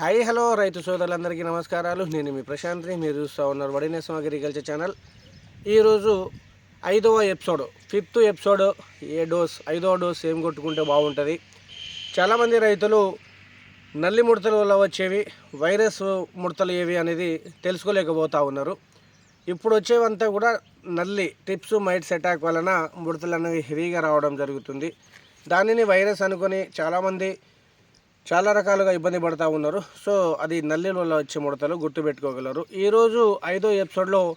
Hi hello రైతు సోదరులందరికీ నమస్కారాలు. నేను మీ ప్రశాంత్ని. మీరు చూస్తూ ఉన్నారు వడినేసం అగ్రికల్చర్ ఛానల్. ఈరోజు ఐదవ ఎపిసోడ్ ఫిఫ్త్ ఎపిసోడ్. ఏ డోస్ ఐదవ డోస్ ఏం కొట్టుకుంటే బాగుంటుంది? చాలామంది రైతులు నల్లి ముడతల వల్ల వచ్చేవి వైరస్ ముడతలు ఏవి అనేది తెలుసుకోలేకపోతూ ఉన్నారు. ఇప్పుడు వచ్చేవంతా కూడా నల్లి టిప్స్ మైట్స్ అటాక్ వలన ముడతలు అనేవి హెవీగా రావడం జరుగుతుంది. దానిని వైరస్ అనుకొని చాలామంది చాలా రకాలుగా ఇబ్బంది పడుతూ ఉన్నారు. సో అది నల్లి వల్ల వచ్చే ముడతలు గుర్తుపెట్టుకోగలరు. ఈరోజు ఐదో ఎపిసోడ్లో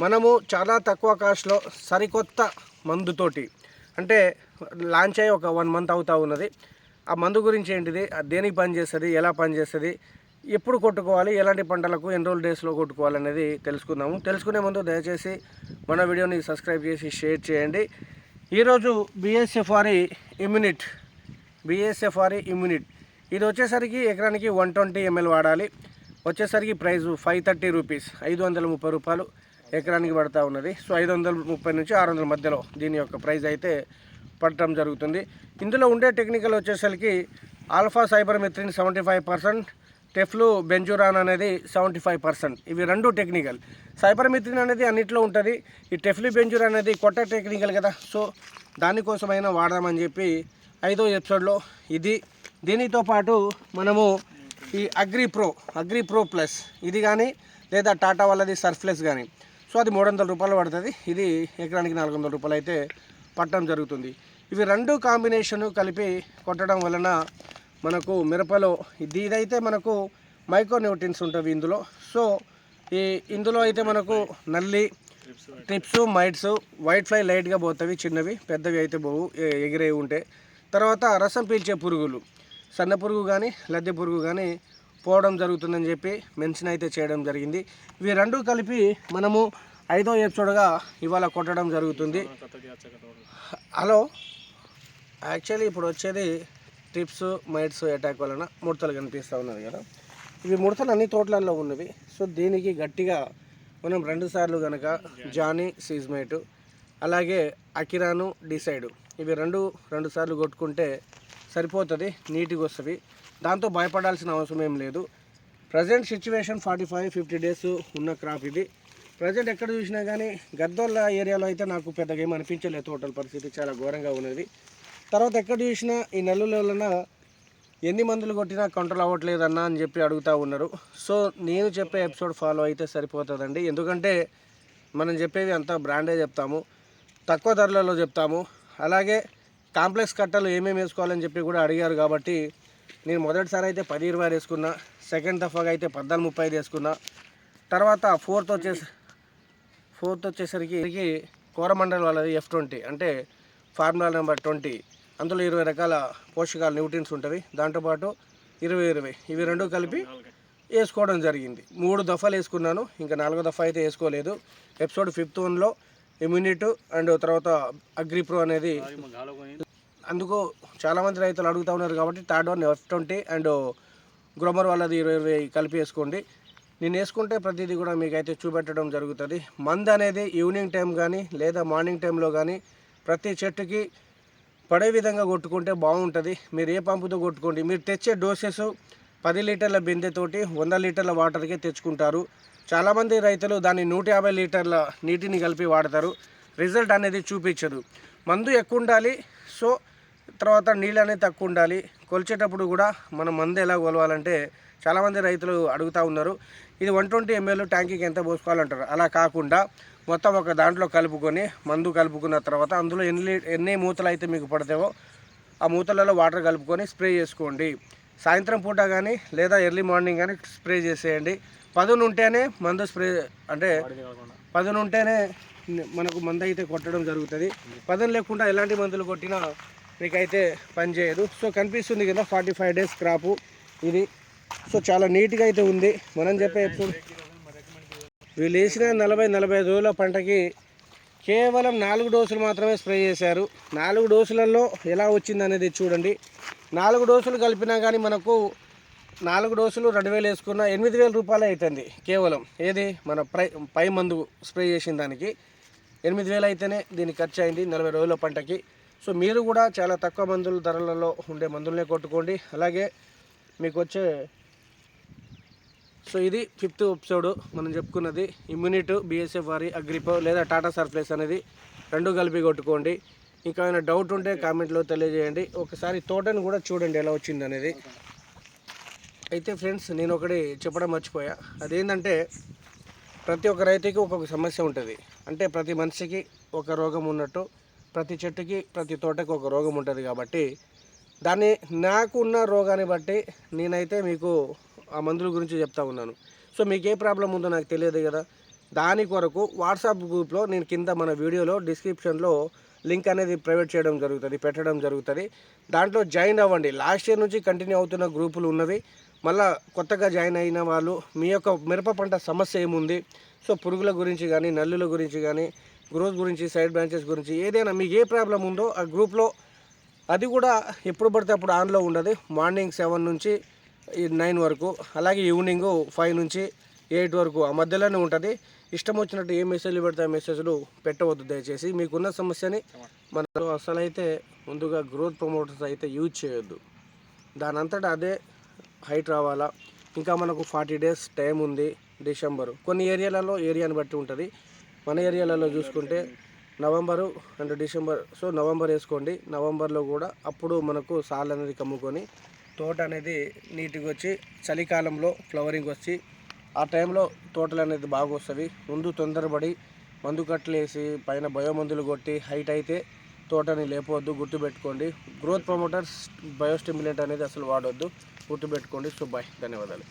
మనము చాలా తక్కువ కాస్ట్లో సరికొత్త మందుతోటి అంటే లాంచ్ అయ్యి ఒక వన్ మంత్ అవుతూ ఉన్నది. ఆ మందు గురించి ఏంటిది? అది దేనికి పనిచేస్తుంది ఎలా పనిచేస్తుంది ఎప్పుడు కొట్టుకోవాలి? ఎలాంటి పంటలకు ఎన్ని డేస్లో కొట్టుకోవాలి అనేది తెలుసుకుందాము. తెలుసుకునే ముందు దయచేసి మన వీడియోని సబ్స్క్రైబ్ చేసి షేర్ చేయండి. ఈరోజు బిఎస్ఎఫ్ఆర్ఈ ఇమ్యూనిట్ బిఎస్ఎఫ్ఆర్ఈ ఇమ్యూనిట్ ఇది వచ్చేసరికి ఎకరానికి వన్ ట్వంటీ ఎంఎల్ వాడాలి. వచ్చేసరికి ప్రైస్ ఫైవ్ థర్టీ రూపీస్ ఐదు వందల ముప్పై రూపాయలు ఎకరానికి పడతా ఉన్నది. సో ఐదు వందల ముప్పై నుంచి ఆరు వందల మధ్యలో దీని యొక్క ప్రైస్ అయితే పడటం జరుగుతుంది. ఇందులో ఉండే టెక్నికల్ వచ్చేసరికి alpha cypermethrin seventy five percent teflubenzuron అనేది సెవెంటీ ఫైవ్ పర్సెంట్. ఇవి రెండు టెక్నికల్. సైబర్మిథిన్ అనేది అన్నిట్లో ఉంటుంది. ఈ టెఫ్లీ బెంజురాన్ అనేది కొత్త టెక్నికల్ కదా. సో దానికోసమైనా వాడదామని చెప్పి ఐదో ఎపిసోడ్లో ఇది దీనితో పాటు మనము ఈ agri pro agri pro plus ఇది కానీ లేదా టాటా వాళ్ళది సర్ఫ్లెస్ కానీ సో అది మూడు వందల రూపాయలు పడుతుంది. ఇది ఎకరానికి నాలుగు వందల రూపాయలు అయితే పట్టడం జరుగుతుంది. ఇవి రెండు కాంబినేషన్ కలిపి కొట్టడం వలన మనకు మిరపలో ఇది ఇదైతే మనకు మైక్రో న్యూట్రిన్స్ ఉంటుంది ఇందులో. సో ఈ ఇందులో అయితే మనకు నల్లి ట్రిప్స్ మైట్స్ వైట్ ఫ్లై లైట్గా పోతాయి చిన్నవి పెద్దవి అయితే పోవు ఎగిరేవి ఉంటే. తర్వాత రసం పీల్చే పురుగులు. సన్న పురుగు కానీ లద్దె పురుగు కానీ పోవడం జరుగుతుందని చెప్పి మెన్షన్ అయితే చేయడం జరిగింది. ఇవి రెండు కలిపి మనము ఐదో ఎపిసోడ్గా ఇవాళ కొట్టడం జరుగుతుంది. హలో యాక్చువల్లీ ఇప్పుడు వచ్చేది ట్రిప్స్ మైట్స్ అటాక్ వలన ముడతలు కనిపిస్తూ ఉన్నది కదా. ఇవి ముడతలు అన్ని తోటలలో ఉన్నవి. సో దీనికి గట్టిగా మనం రెండు సార్లు కనుక జానీ సీజ్మేటు అలాగే అకిరాను డిసైడ్ ఇవి రెండు రెండు సార్లు కొట్టుకుంటే సరిపోతుంది నీట్గా వస్తుంది. దాంతో భయపడాల్సిన అవసరం ఏం లేదు. Present situation forty five fifty days ఉన్న క్రాప్ ఇది. ప్రజెంట్ ఎక్కడ చూసినా కానీ గద్దోళ్ళ ఏరియాలో అయితే నాకు పెద్దగా ఏమి అనిపించలేదు తోటల పరిస్థితి చాలా ఘోరంగా ఉన్నది. తర్వాత ఎక్కడ చూసినా ఈ నల్లుల ఎన్ని మందులు కొట్టినా కంట్రోల్ అవ్వట్లేదన్నా అని చెప్పి అడుగుతూ ఉన్నారు. సో నేను చెప్పే ఎపిసోడ్ ఫాలో అయితే సరిపోతుందండి. ఎందుకంటే మనం చెప్పేది అంతా బ్రాండే చెప్తాము తక్కువ ధరలలో చెప్తాము. అలాగే కాంప్లెక్స్ కట్టలు ఏమేమి వేసుకోవాలని చెప్పి కూడా అడిగారు కాబట్టి నేను మొదటిసారి అయితే పది ఇరవై వేసుకున్నా సెకండ్ దఫాగా అయితే పద్నాలుగు ముప్పై ఐదు వేసుకున్నా. తర్వాత ఫోర్త్ వచ్చేసి ఫోర్త్ వచ్చేసరికి కోరమండల్ వాళ్ళది ఎఫ్ ట్వంటీ అంటే ఫార్ములా నెంబర్ ట్వంటీ. అందులో ఇరవై రకాల పోషకాలు న్యూట్రిన్స్ ఉంటుంది. దాంతోపాటు ఇరవై ఇరవై ఇవి రెండు కలిపి వేసుకోవడం జరిగింది. మూడు దఫాలు వేసుకున్నాను ఇంకా నాలుగో దఫా అయితే వేసుకోలేదు. ఎపిసోడ్ ఫిఫ్త్ వన్లో ఇమ్యూనిట్ అండ్ తర్వాత అగ్రి ప్రో అనేది అందుకు చాలామంది రైతులు అడుగుతూ ఉన్నారు కాబట్టి third one F twenty and Gromor వాళ్ళది ఇరవై ఇరవై కలిపి వేసుకోండి. నేను వేసుకుంటే ప్రతిదీ కూడా మీకైతే చూపెట్టడం జరుగుతుంది. మందు అనేది ఈవినింగ్ టైం కానీ లేదా మార్నింగ్ టైంలో కానీ ప్రతి చెట్టుకి పడే విధంగా కొట్టుకుంటే బాగుంటుంది. మీరు ఏ పంపుతో కొట్టుకోండి. మీరు తెచ్చే డోసెస్ పది లీటర్ల బిందెతోటి వంద లీటర్ల వాటర్కే తెచ్చుకుంటారు. చాలామంది రైతులు దాన్ని నూట యాభై లీటర్ల నీటిని కలిపి వాడతారు. రిజల్ట్ అనేది చూపించదు. మందు ఎక్కువ ఉండాలి. సో తర్వాత నీళ్ళు అనేది తక్కువ ఉండాలి. కొలిచేటప్పుడు కూడా మనం మందు ఎలా కొలవాలంటే చాలామంది రైతులు అడుగుతూ ఉన్నారు. ఇది వన్ ట్వంటీ ఎంఎల్ ట్యాంకీకి ఎంత పోసుకోవాలంటారు? అలా కాకుండా మొత్తం ఒక దాంట్లో కలుపుకొని మందు కలుపుకున్న తర్వాత అందులో ఎన్ని ఎన్ని మూతలు అయితే మీకు పడతాయో ఆ మూతలలో వాటర్ కలుపుకొని స్ప్రే చేసుకోండి. సాయంత్రం పూట కానీ లేదా ఎర్లీ మార్నింగ్ కానీ స్ప్రే చేసేయండి. పదును ఉంటేనే మందు స్ప్రే అంటే పదును ఉంటేనే మనకు మందు అయితే కొట్టడం జరుగుతుంది. పదును లేకుండా ఎలాంటి మందులు కొట్టినా మీకైతే పని చేయదు. సో కనిపిస్తుంది కదా ఫార్టీ ఫైవ్ డేస్ క్రాపు ఇది. సో చాలా నీట్గా అయితే ఉంది. మనం చెప్పే ఎపిసోడ్ వీళ్ళు వేసిన నలభై నలభై ఐదు రోజుల పంటకి కేవలం నాలుగు డోసులు మాత్రమే స్ప్రే చేశారు. నాలుగు డోసులలో ఎలా వచ్చింది అనేది చూడండి. నాలుగు డోసులు కలిపినా కానీ మనకు నాలుగు డోసులు రెండు వేలు వేసుకున్న ఎనిమిది వేల రూపాయలు అవుతుంది కేవలం. ఏది? మన ప్రై పై మందు స్ప్రే చేసిన దానికి. ఎనిమిది వేలు అయితేనే దీనికి ఖర్చు అయింది నలభై రోజుల పంటకి. సో మీరు కూడా చాలా తక్కువ మందుల ధరలలో ఉండే మందులనే కొట్టుకోండి. అలాగే మీకు వచ్చే సో ఇది ఫిఫ్త్ ఎపిసోడ్ మనం చెప్పుకున్నది ఇమ్యూనిట్ బిఎస్ఎఫ్ వారి అగ్రిపో లేదా టాటా సర్ప్లైస్ అనేది రెండు కలిపి కొట్టుకోండి. ఇంకా ఏమైనా డౌట్ ఉంటే కామెంట్లో తెలియజేయండి. ఒకసారి తోటను కూడా చూడండి ఎలా వచ్చింది అనేది అయితే ఫ్రెండ్స్ నేను ఒకటి చెప్పడం మర్చిపోయా. అదేంటంటే ప్రతి ఒక్క రైతుకి ఒక్కొక్క సమస్య ఉంటుంది. అంటే ప్రతి మనిషికి ఒక రోగం ఉన్నట్టు ప్రతి చెట్టుకి ప్రతి తోటకి ఒక రోగం ఉంటుంది కాబట్టి దాన్ని నాకు ఉన్న రోగాన్ని బట్టి నేనైతే మీకు ఆ మందుల గురించి చెప్తా ఉన్నాను. సో మీకు ఏ ప్రాబ్లం ఉందో నాకు తెలియదు కదా? దాని కొరకు వాట్సాప్ గ్రూప్లో నేను కింద మన వీడియోలో డిస్క్రిప్షన్లో లింక్ అనేది ప్రైవేట్ చేయడం జరుగుతుంది పెట్టడం జరుగుతుంది. దాంట్లో జాయిన్ అవ్వండి. లాస్ట్ ఇయర్ నుంచి కంటిన్యూ అవుతున్న గ్రూపులు ఉన్నవి. మళ్ళీ కొత్తగా జాయిన్ అయిన వాళ్ళు మీ యొక్క మిరప పంట సమస్య ఏముంది? సో పురుగుల గురించి కానీ నల్లుల గురించి కానీ గ్రోత్ గురించి సైడ్ బ్రాంచెస్ గురించి ఏదైనా మీకు ఏ ప్రాబ్లం ఉందో ఆ గ్రూప్లో అది కూడా ఎప్పుడు పడితే అప్పుడు ఆన్లో ఉండదు. మార్నింగ్ సెవెన్ నుంచి నైన్ వరకు అలాగే ఈవినింగ్ ఫైవ్ నుంచి ఎయిట్ వరకు ఆ మధ్యలోనే ఉంటుంది. ఇష్టం వచ్చినట్టు ఏ మెసేజ్లు పెడితే ఆ మెసేజ్లు పెట్టవద్దు దయచేసి. మీకున్న సమస్యని మనం అసలు అయితే ముందుగా గ్రోత్ ప్రమోటర్స్ అయితే యూజ్ చేయొద్దు. దానంతట అదే హైట్ రావాలా. ఇంకా మనకు ఫార్టీ డేస్ టైం ఉంది డిసెంబరు కొన్ని ఏరియాలలో ఏరియాని బట్టి ఉంటుంది. మన ఏరియాలలో చూసుకుంటే November and December so November వేసుకోండి. నవంబర్లో కూడా అప్పుడు మనకు సాల్ అనేది కమ్ముకొని తోట అనేది నీట్గా వచ్చి చలికాలంలో ఫ్లవరింగ్ వచ్చి ఆ టైంలో తోటలు అనేది బాగా వస్తుంది ముందు తొందరపడి మందు కట్టలేసి పైన బయోమందులు కొట్టి హైట్ అయితే తోటని లేపవద్దు గుర్తుపెట్టుకోండి. గ్రోత్ ప్రమోటర్స్ బయోస్టిమ్యులేట్ అనేది అసలు వాడొద్దు గుర్తుపెట్టుకోండి. So bye. ధన్యవాదాలు.